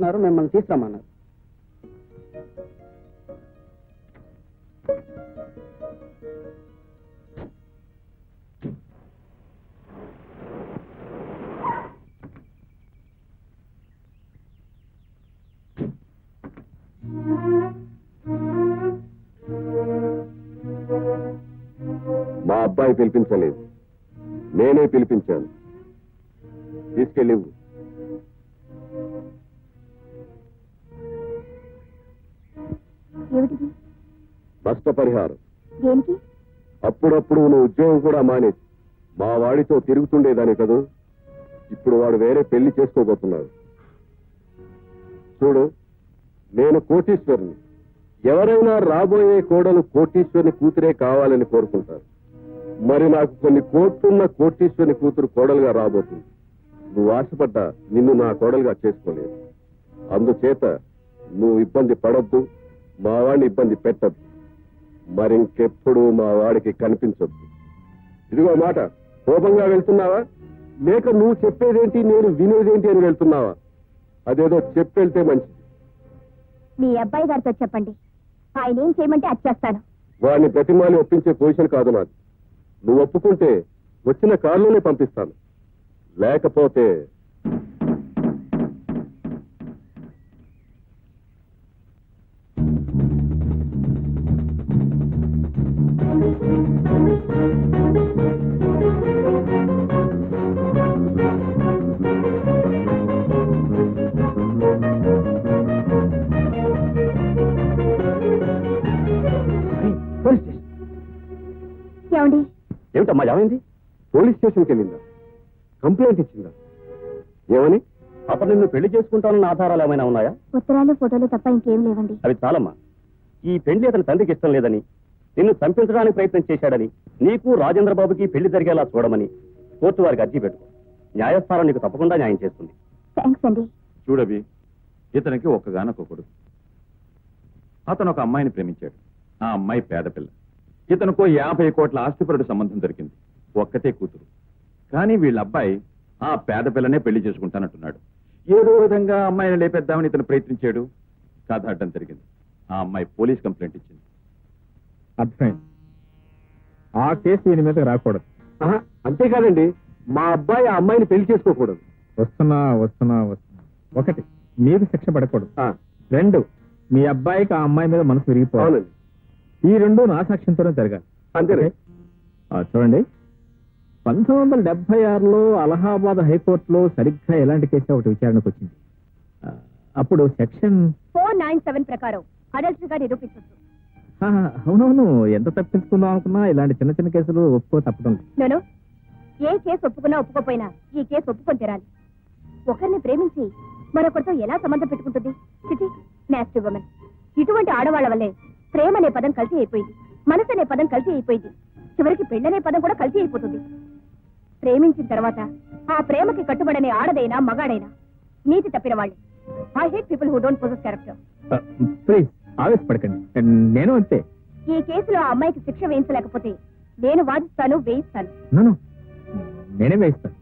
అన్నారు మిమ్మల్ని తీసుకురమ్మన్నారు. మా అబ్బాయి పిలిపించలేదు. నేనే పిలిపించాను. తీసుకెళ్ళి నష్టపరిహారం. దేనికి? అప్పుడప్పుడు నువ్వు ఉద్యోగం కూడా మానేసి మా వాడితో తిరుగుతుండేదాని కదూ? ఇప్పుడు వాడు వేరే పెళ్ళి చేసుకోబోతున్నాడు. చూడు నేను కోటీశ్వరుని. ఎవరైనా రాబోయే కోడలు కోటీశ్వరుని కూతురే కావాలని కోరుకుంటారు. మరి నాకు కొన్ని కోట్లున్న కోటీశ్వరుని కూతురు కోడలుగా రాబోతుంది. నువ్వు ఆశపడ్డా నిన్ను నా కోడలుగా చేసుకోలేదు అందుచేత నువ్వు ఇబ్బంది పడొద్దు. మా వాడిని ఇబ్బంది పెట్టద్దు. మరింకెప్పుడు మా వాడికి కనిపించొద్దు. ఇదిగో మాట కోపంగా వెళ్తున్నావా? లేక నువ్వు చెప్పేదేంటి నేను వినేదేంటి అని వెళ్తున్నావా? అదేదో చెప్పెళ్తే మంచిది. మీ అబ్బాయి గారితో చెప్పండి. ఆయన ఏం చేయమంటే అది చేస్తాను. వాడిని ప్రతిమాని ఒప్పించే పొజిషన్ కాదు నాది. నువ్వు ఒప్పుకుంటే వచ్చిన కారులోనే పంపిస్తాను. లేకపోతే ఏమండి? ఏమిటమ్మా ఏమైంది? పోలీస్ స్టేషన్కి వెళ్ళిందా? కంప్లైంట్ ఇచ్చిందా? ఏమని? అతను నిన్ను పెళ్ళి చేసుకుంటానన్న ఆధారాలు ఏమైనా ఉన్నాయా? ఉత్తరాలు ఫోటోలు తప్ప ఇంకేం లేవండి. అవి చాలమ్మా. ఈ పెళ్ళి అతని తండ్రికి ఇష్టం లేదని నిన్ను చంపించడానికి ప్రయత్నం చేశాడని నీకు రాజేంద్ర బాబుకి పెళ్ళి జరిగేలా చూడమని కోర్టు వారికి అర్జీ పెట్టుకో. న్యాయస్థానం నీకు తప్పకుండా న్యాయం చేస్తుంది. థ్యాంక్స్ అండి. చూడవి ఇతనికి ఒక్కగానొక్క కొడుకు. అతను ఒక అమ్మాయిని ప్రేమించాడు. ఆ అమ్మాయి పేద పిల్ల ఇతనుకో యాభై కోట్ల ఆస్తిపరుడు సంబంధం దొరికింది. ఒక్కతే కూతురు. కానీ వీళ్ళ అబ్బాయి ఆ పేద పిల్లనే పెళ్ళి చేసుకుంటానంటున్నాడు. ఏదో విధంగా అమ్మాయిని లేపేద్దామని ఇతను ప్రయత్నించాడు. కథ అడ్డం జరిగింది. ఆ అమ్మాయి పోలీస్ కంప్లైంట్ ఇచ్చింది. అర్థమైంది ఆ కేసు దీని మీద రాకూడదు. ఆహా, అంతేకాదండి. మా అబ్బాయి ఆ అమ్మాయిని పెళ్ళి చేసుకోకూడదు. వస్తున్నా వస్తున్నా వస్తున్నా. ఒకటి మీరు శిక్ష పడకూడదు. ఆ, రెండు మీ అబ్బాయికి ఆ అమ్మాయి మీద మనసు విరిగిపోవాలి. ఈ రెండు నా సాక్ష్యంతోనే జరగాలి. అంతేనే. చూడండి పంతొమ్మిది వందల డెబ్బై ఆరులో అలహాబాద్ హైకోర్టులో సరిగ్గా ఎలాంటి కేసు ఒకటి విచారణకు వచ్చింది. ఆ, అప్పుడు సెక్షన్ ఫోర్ నైన్ సెవెన్ ప్రకారం అడల్ట్స్గా నిరూపించవచ్చు ఆ, అవునవును. ఎంత తప్పించుకుందాం అనుకున్నా ఇలాంటి చిన్న చిన్న కేసులు ఒప్పుకో తప్పడం లేదు. నేను ఏ కేసు ఒప్పుకున్నా ఒప్పుకోపోయినా ఈ కేసు ఒప్పుకొని తీరాలి. ఒకరిని ప్రేమించి మరొకరితో ఎలా సంబంధం పెట్టుకుంటుంది? చిటి నాస్టి ఉమెన్ ఇటువంటి ఆడవాళ్ళ వల్లే ప్రేమ అనే పదం కల్తీ అయిపోయింది. మనసు అనే పదం కల్తీ అయిపోయింది. చివరికి పెళ్ళనే పదం కూడా కల్తీ అయిపోతుంది. ప్రేమించిన తర్వాత ఆ ప్రేమకి కట్టుబడనే ఆడదైనా మగాడైనా నీతి తప్పిన వాళ్ళే. I hate people who don't possess character please ఆవేశపడకండి. నేను అంతే. ఈ కేసులో ఆ అమ్మాయికి శిక్ష వేయించలేకపోతే నేను వాదిస్తాను వేయిస్తాను. నేనే వేయిస్తాను.